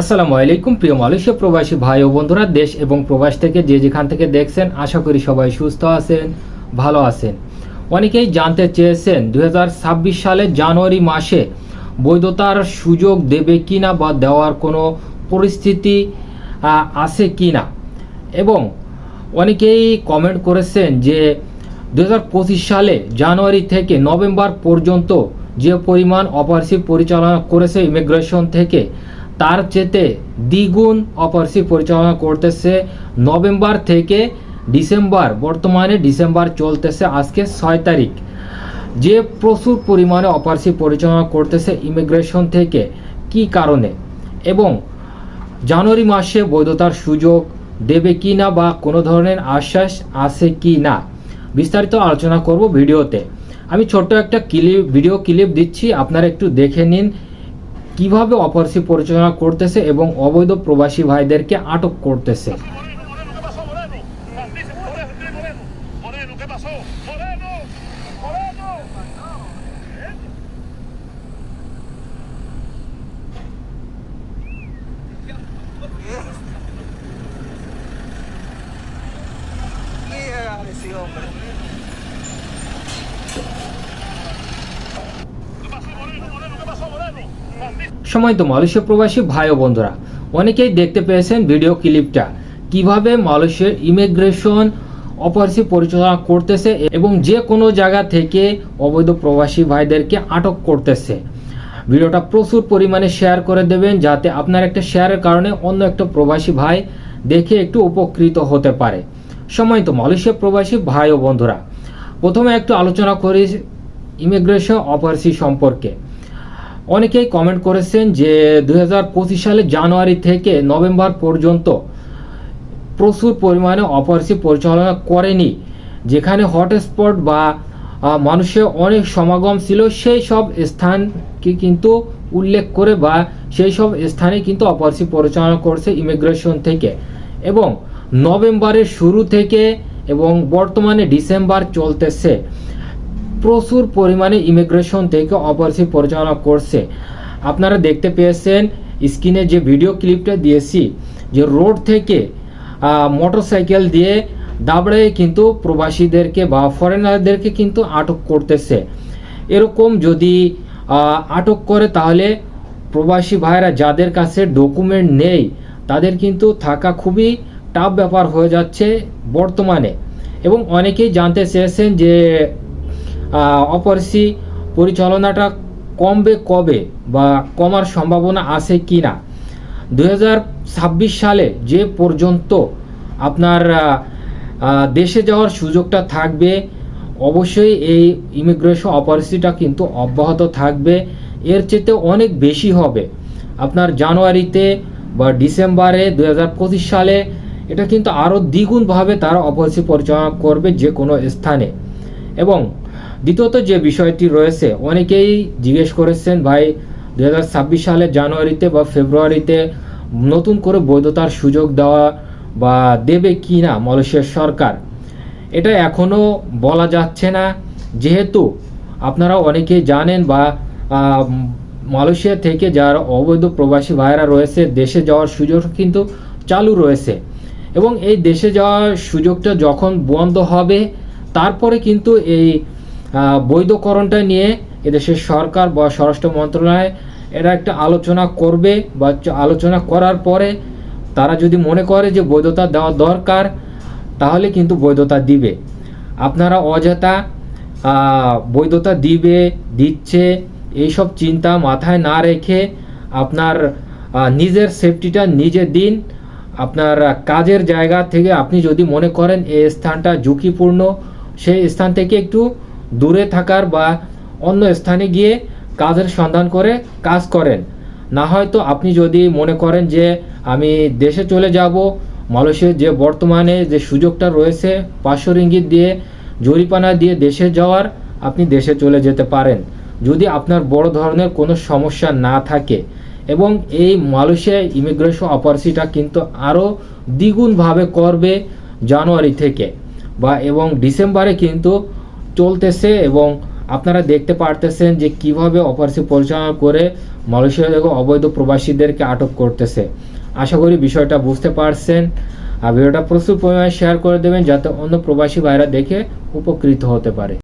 আসসালামু আলাইকুম, প্রিয় মালয়েশিয়া প্রবাসী ভাই ও বন্ধুরা, দেশ এবং প্রবাস থেকে যে যেখান থেকে দেখছেন, আশা করি সবাই সুস্থ আছেন, ভালো আছেন। অনেকেই জানতে চেয়েছেন, দুই হাজার ছাব্বিশ সালে জানুয়ারি মাসে বৈধতার সুযোগ দেবে কিনা বা দেওয়ার কোনো পরিস্থিতি আছে কিনা? এবং অনেকেই কমেন্ট করেছেন যে দু হাজার পঁচিশ সালে জানুয়ারি থেকে নভেম্বর পর্যন্ত যে পরিমাণ অপারেশন পরিচালনা করেছে ইমিগ্রেশন থেকে তার চেতে দ্বিগুণ অপারেশন পরিচালনা করতেছে। নভেম্বর থেকে ডিসেম্বর, বর্তমানে ডিসেম্বর চলতেছে আজকে ছয় তারিখ। যে প্রচুর পরিমাণে অপারেশন পরিচালনা করতেছে ইমিগ্রেশন থেকে, কি কারণে? এবং জানুয়ারি মাসে বৈধতার সুযোগ দেবে কি না বা কোনো ধরনের আশ্বাস আছে কি না, বিস্তারিত আলোচনা করব ভিডিওতে। আমি ছোট্ট একটা ক্লিপ, ভিডিও ক্লিপ দিচ্ছি, আপনারা একটু দেখে নিন কীভাবে অপারসি পরিচালনা করতেছে এবং অবৈধ প্রবাসী ভাইদেরকে আটক করতেছে? Dice তো মালয়েশিয়া প্রবাসী ভাই ও বন্ধুরা, অনেকেই দেখতে পেয়েছেন ভিডিও ক্লিপটা কীভাবে মালয়েশিয়ার ইমিগ্রেশন অপারেশন পরিচালনা করতেছে এবং যে কোনো জায়গা থেকে অবৈধ প্রবাসী ভাইদেরকে আটক করতেছে। ভিডিওটা প্রচুর পরিমাণে শেয়ার করে দেবেন যাতে আপনার একটা শেয়ারের কারণে অন্য একটা প্রবাসী ভাই দেখে একটু উপকৃত হতে পারে। সময় তো মালয়েশিয়া প্রবাসী ভাই ও বন্ধুরা। প্রথমে একটু আলোচনা করি ইমিগ্রেশন অপারেশন সম্পর্কে। অনেকেই কমেন্ট করেছেন যে দুই সালে জানুয়ারি থেকে নভেম্বর পর্যন্ত প্রচুর পরিমাণে অপারেশন পরিচালনা করেনি, যেখানে হটস্পট বা মানুষের অনেক সমাগম ছিল, সেই সব স্থানকে কিন্তু উল্লেখ করে বা সেই সব স্থানে কিন্তু অপারেশন পরিচালনা করছে ইমিগ্রেশন থেকে। এবং নভেম্বরের শুরু থেকে এবং বর্তমানে ডিসেম্বর চলতেছে। প্রচুর পরিমাণে ইমিগ্রেশন থেকে অপারেশন পরিচালনা করছে। আপনারা দেখতে পেয়েছেন স্ক্রিনে যে ভিডিও ক্লিপটা দিয়েছি, যে রোড থেকে মোটরসাইকেল দিয়ে দাবড়ে কিন্তু প্রবাসীদেরকে বা ফরেনারদেরকে কিন্তু আটক করতেছে। এরকম যদি আটক করে তাহলে প্রবাসী ভাইরা যাদের কাছে ডকুমেন্ট নেই, তাদের কিন্তু থাকা খুবই টাফ ব্যাপার হয়ে যাচ্ছে বর্তমানে। এবং অনেকেই জানতে চেয়েছেন যে অপরিসি পরিচালনাটা কমবে কবে বা কমার সম্ভাবনা আছে কি না দু হাজার ছাব্বিশ সালে যে পর্যন্ত আপনার দেশে যাওয়ার সুযোগটা থাকবে, অবশ্যই এই ইমিগ্রেশন অপারেসিটা কিন্তু অব্যাহত থাকবে। এর চেয়ে অনেক বেশি হবে। আপনার জানুয়ারিতে বা ডিসেম্বরে দু হাজার পঁচিশ সালে এটা কিন্তু আরও দ্বিগুণভাবে তারা অপারেসি পরিচালনা করবে যে কোনো স্থানে। এবং দ্বিতীয়ত যে বিষয়টি রয়েছে, অনেকেই জিজ্ঞেস করেছেন, ভাই দু হাজার ছাব্বিশ সালে জানুয়ারিতে বা ফেব্রুয়ারিতে নতুন করে বৈধতার সুযোগ দেওয়া বা দেবে কি না মালয়েশিয়ার সরকার? এটা এখনও বলা যাচ্ছে না। যেহেতু আপনারা অনেকেই জানেন বা মালয়েশিয়া থেকে যারা অবৈধ প্রবাসী ভাইরা রয়েছে, দেশে যাওয়ার সুযোগ কিন্তু চালু রয়েছে। এবং এই দেশে যাওয়ার সুযোগটা যখন বন্ধ হবে, তারপরে কিন্তু এই বৈধকরণটা নিয়ে এদেশের সরকার বা স্বরাষ্ট্র মন্ত্রণালয় এরা একটা আলোচনা করবে বা আলোচনা করার পরে তারা যদি মনে করে যে বৈধতা দেওয়া দরকার, তাহলে কিন্তু বৈধতা দিবে। আপনারা অযথা বৈধতা দিবে, দিচ্ছে, এইসব চিন্তা মাথায় না রেখে আপনার নিজের সেফটিটা নিজে দিন। আপনার কাজের জায়গা থেকে আপনি যদি মনে করেন এই স্থানটা ঝুঁকিপূর্ণ সেই স্থান থেকে একটু দূরে থাকার বা অন্য স্থানে গিয়ে কাজের সন্ধান করে কাজ করেন। না হয়তো আপনি যদি মনে করেন যে আমি দেশে চলে যাব মালয়েশিয়ার যে বর্তমানে যে সুযোগটা রয়েছে পাঁচশো রিঙ্গিত দিয়ে জরিপানা দিয়ে দেশে যাওয়ার আপনি দেশে চলে যেতে পারেন। যদি আপনার বড় ধরনের কোনো সমস্যা না থাকে এবং এই মালয়েশিয়া ইমিগ্রেশন অপারেশনটা কিন্তু আরও দ্বিগুণভাবে করবে জানুয়ারি থেকে বা এবং ডিসেম্বরে কিন্তু চলতেছে এবং আপনারা দেখতে পারতেছেন যে কীভাবে অপারেশন পরিচালনা করে মালয়েশিয়া থেকে অবৈধ প্রবাসীদেরকে আটক করতেছে। আশা করি বিষয়টা বুঝতে পারছেন। আর ভিডিওটা প্রচুর পরিমাণে শেয়ার করে দেবেন যাতে অন্য প্রবাসী ভাইরা দেখে উপকৃত হতে পারে।